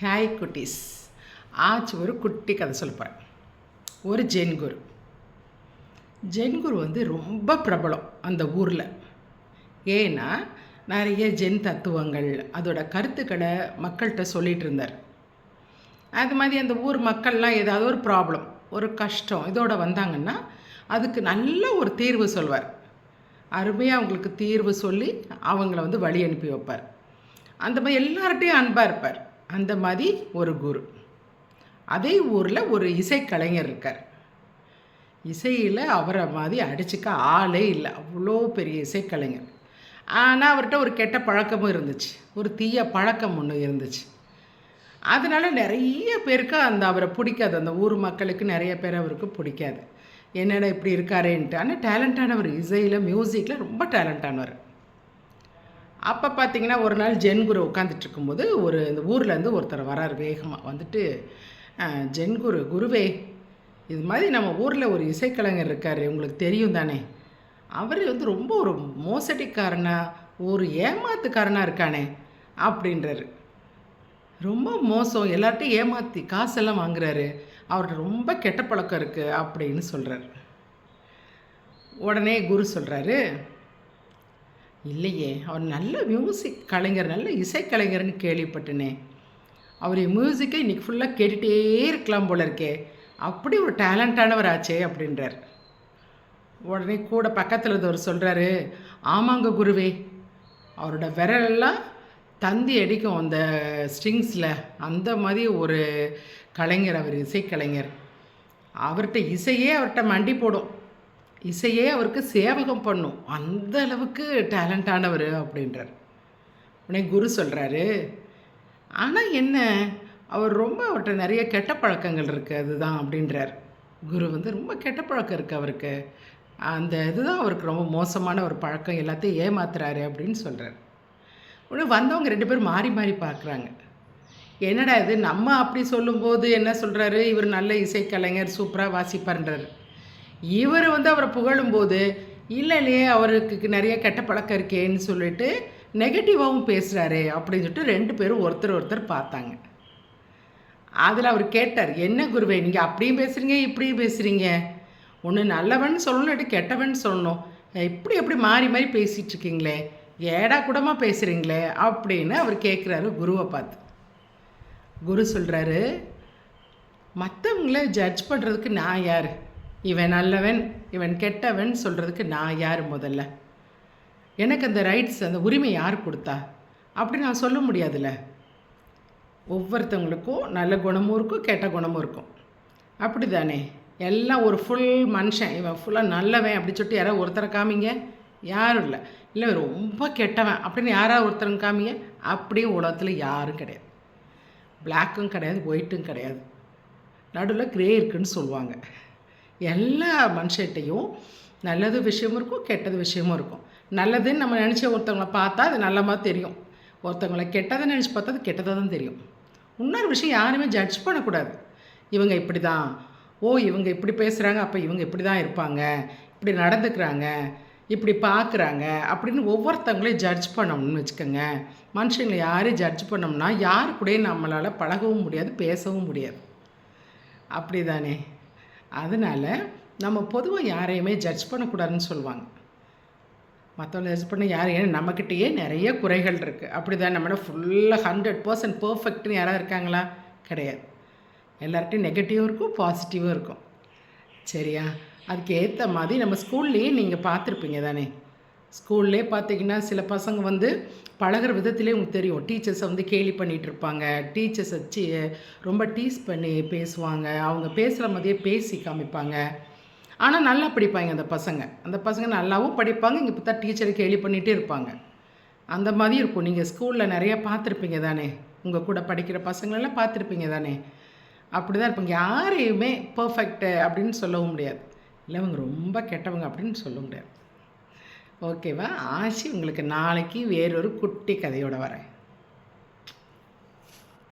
Hi குட்டீஸ். ஆச்சு ஒரு குட்டி கதை சொல்லுப்பேன் ஒரு ஜென் குரு ஜென் குரு வந்து ரொம்ப பிரபலம் அந்த ஊரில். ஏன்னா நிறைய ஜென் தத்துவங்கள் அதோட கருத்துக்களை மக்கள்கிட்ட சொல்லிகிட்டு இருந்தார். அது மாதிரி அந்த ஊர் மக்கள்லாம் ஏதாவது ஒரு ப்ராப்ளம் ஒரு கஷ்டம் இதோட வந்தாங்கன்னா அதுக்கு நல்ல ஒரு தீர்வு சொல்வார். அருமையாக அவங்களுக்கு தீர்வு சொல்லி அவங்கள வந்து வழி அனுப்பி வைப்பார். அந்த மாதிரி எல்லார்ட்டையும் அன்பாக இருப்பார். அந்த மாதிரி ஒரு குரு. அதே ஊரில் ஒரு இசைக்கலைஞர் இருக்கார். இசையில் அவரை மாதிரி அடிச்சுக்க ஆளே இல்லை. அவ்வளோ பெரிய இசைக்கலைஞர். ஆனால் அவர்கிட்ட ஒரு கெட்ட பழக்கமும் இருந்துச்சு. ஒரு தீய பழக்கம் ஒன்று இருந்துச்சு. அதனால நிறைய பேருக்கு அந்த அவரை பிடிக்காது. அந்த ஊர் மக்களுக்கு நிறைய பேர் அவருக்கு பிடிக்காது. என்னடா இப்படி இருக்காரேன்ட்டு. ஆனால் டேலண்டானவர் இசையில் மியூசிக்கில் ரொம்ப டேலண்டானவர் அப்போ பார்த்தீங்கன்னா ஒரு நாள் ஜென் குரு உட்காந்துட்டு இருக்கும்போது ஒரு இந்த ஊர்லேருந்து ஒருத்தர் வரார் வேகமாக வந்துட்டு ஜென்குரு ஜென் குரு குருவே இது மாதிரி நம்ம ஊரில் ஒரு இசைக்கலைஞர் இருக்கார் உங்களுக்கு தெரியும் தானே. அவர் வந்து ரொம்ப ஒரு மோசடிக்காரனாக ஒரு ஏமாத்துக்காரனாக இருக்கானே அப்படின்றாரு. ரொம்ப மோசம். எல்லார்ட்டையும் ஏமாற்றி காசெல்லாம் வாங்குறாரு. அவர்கிட்ட ரொம்ப கெட்ட பழக்கம் இருக்குது அப்படின்னு சொல்கிறாரு உடனே குரு சொல்கிறாரு இல்லையே அவர் நல்ல மியூசிக் கலைஞர் நல்ல இசைக்கலைஞர்னு கேள்விப்பட்டனே அவர் மியூசிக்கை இன்றைக்கி ஃபுல்லாக கேட்டுகிட்டே இருக்கலாம் போல இருக்கே அப்படி ஒரு டேலண்டானவர் ஆச்சே அப்படின்றார். உடனே கூட பக்கத்தில் இருந்தவர் சொல்கிறாரு ஆமாங்க குருவே அவரோட விரலெல்லாம் தந்தி அடிக்கும் அந்த ஸ்ட்ரிங்ஸில் அந்த மாதிரி ஒரு கலைஞர் அவர் இசைக்கலைஞர். அவர்கிட்ட இசையே அவர்கிட்ட மண்டி போடும். இசையே அவருக்கு சேவகம் பண்ணும். அந்த அளவுக்கு டேலண்டானவர் அப்படின்றார். உடனே குரு சொல்கிறாரு ஆனால் என்ன அவர் ரொம்ப அவர்கிட்ட நிறைய கெட்ட பழக்கங்கள் இருக்குது அதுதான் அப்படின்றார். குரு வந்து ரொம்ப கெட்ட பழக்கம் இருக்குது அவருக்கு. அந்த இதுதான் அவருக்கு ரொம்ப மோசமான ஒரு பழக்கம் எல்லாத்தையும் ஏமாத்துறாரு அப்படின்னு சொல்கிறார் உடனே வந்தவங்க ரெண்டு பேரும் மாறி மாறி பார்க்குறாங்க என்னடா இது நம்ம அப்படி சொல்லும்போது என்ன சொல்கிறாரு இவர் நல்ல இசைக்கலைஞர் சூப்பராக வாசிப்பார்ன்றாரு. இவர் வந்து அவரை புகழும்போது இல்லை இல்லையே அவருக்கு நிறைய கெட்ட பழக்கம் இருக்கேன்னு சொல்லிட்டு நெகட்டிவாகவும் பேசுகிறாரு அப்படின்னு சொல்லிட்டு ரெண்டு பேரும் ஒருத்தர் ஒருத்தர் பார்த்தாங்க. அதில் அவர் கேட்டார் என்ன குருவே நீங்கள் அப்படியும் பேசுகிறீங்க இப்படியும் பேசுகிறீங்க ஒன்று நல்லவன் சொல்லணும் இல்லாட்டி கெட்டவன் சொல்லணும். இப்படி எப்படி மாறி மாறி பேசிகிட்டு இருக்கீங்களே ஏடா கூடமாக பேசுகிறீங்களே அப்படின்னு அவர் கேட்குறாரு குருவை பார்த்து. குரு சொல்கிறாரு மற்றவங்கள ஜட்ஜ் பண்ணுறதுக்கு நான் யார்? இவன் நல்லவன் இவன் கெட்டவன் சொல்கிறதுக்கு நான் யார் முதல்ல? எனக்கு அந்த ரைட்ஸ் அந்த உரிமை யார் கொடுத்தா? அப்படி நான் சொல்ல முடியாதுல்ல. ஒவ்வொருத்தவங்களுக்கும் நல்ல குணமும் இருக்கும் கெட்ட குணமும் இருக்கும். அப்படி தானே எல்லாம் ஒரு ஃபுல் மனுஷன். இவன் ஃபுல்லாக நல்லவன் அப்படி சொல்லிட்டு யாராவது ஒருத்தரை காமிங்க? யாரும் இல்லை. இல்லை ரொம்ப கெட்டவன் அப்படின்னு யாராவது ஒருத்தரும் காமிங்க? அப்படியே உலகத்தில் யாரும் கிடையாது. பிளாக்கும் கிடையாது ஒயிட்டும் கிடையாது. நடுவில் க்ரே இருக்குன்னு சொல்லுவாங்க. எல்லா மனுஷர்கிட்டையும் நல்லது விஷயமும் இருக்கும் கெட்டது விஷயமும் இருக்கும். நல்லதுன்னு நம்ம நினச்ச ஒருத்தவங்களை பார்த்தா அது நல்லமாக தெரியும். ஒருத்தவங்களை கெட்டதை நினச்சி பார்த்தா அது கெட்டதாக தான் தெரியும். இன்னொரு விஷயம் யாருமே ஜட்ஜ் பண்ணக்கூடாது. இவங்க இப்படி தான் ஓ இவங்க இப்படி பேசுகிறாங்க அப்போ இவங்க இப்படி தான் இருப்பாங்க. இப்படி நடந்துக்கிறாங்க. இப்படி பார்க்குறாங்க அப்படின்னு ஒவ்வொருத்தவங்களையும் ஜட்ஜ் பண்ணணும்னு வச்சுக்கோங்க. மனுஷங்களை யாரையும் ஜட்ஜ் பண்ணோம்னா யாரு கூடயும் நம்மளால் பழகவும் முடியாது பேசவும் முடியாது. அப்படி தானே அதனால் நம்ம பொதுவாக யாரையுமே ஜட்ஜ் பண்ணக்கூடாதுன்னு சொல்லுவாங்க. மற்றவங்க ஜட்ஜ் பண்ண யார்? ஏன்னா நம்மக்கிட்டேயே நிறைய குறைகள் இருக்குது அப்படி தான் நம்மளோட ஃபுல்லாக ஹண்ட்ரட் பர்சன்ட் பர்ஃபெக்ட்னு யாராவது இருக்காங்களா? கிடையாது. எல்லார்ட்டையும் நெகட்டிவும் இருக்கும் பாசிட்டிவும் இருக்கும். சரியா? அதுக்கு ஏற்ற மாதிரி நம்ம ஸ்கூல்லேயே நீங்கள் பார்த்துருப்பீங்க தானே? ஸ்கூல்லே பார்த்தீங்கன்னா சில பசங்க வந்து பழகுற விதத்திலே உங்களுக்கு தெரியும். டீச்சர்ஸை வந்து கேலி பண்ணிகிட்டு இருப்பாங்க டீச்சர்ஸ் வச்சு ரொம்ப டீஸ் பண்ணி பேசுவாங்க. அவங்க பேசுகிற மாதிரியே பேசி காமிப்பாங்க. ஆனால் நல்லா படிப்பாங்க அந்த பசங்க. அந்த பசங்க நல்லாவும் படிப்பாங்க. இங்கே பார்த்தா டீச்சரை கேலி பண்ணிகிட்டே இருப்பாங்க. அந்த மாதிரி இருக்கும். நீங்கள் ஸ்கூலில் நிறைய பார்த்துருப்பீங்க தானே? உங்கள் கூட படிக்கிற பசங்களெல்லாம் பார்த்துருப்பீங்க தானே? அப்படி தான் இருப்பாங்க. யாரையுமே பர்ஃபெக்ட்டு அப்படின்னு சொல்லவும் முடியாது. இல்லை அவங்க ரொம்ப கெட்டவங்க அப்படின்னு சொல்ல முடியாது. ஓகேவா? ஆசி உங்களுக்கு நாளைக்கு வேறொரு குட்டி கதையோட வரேன்.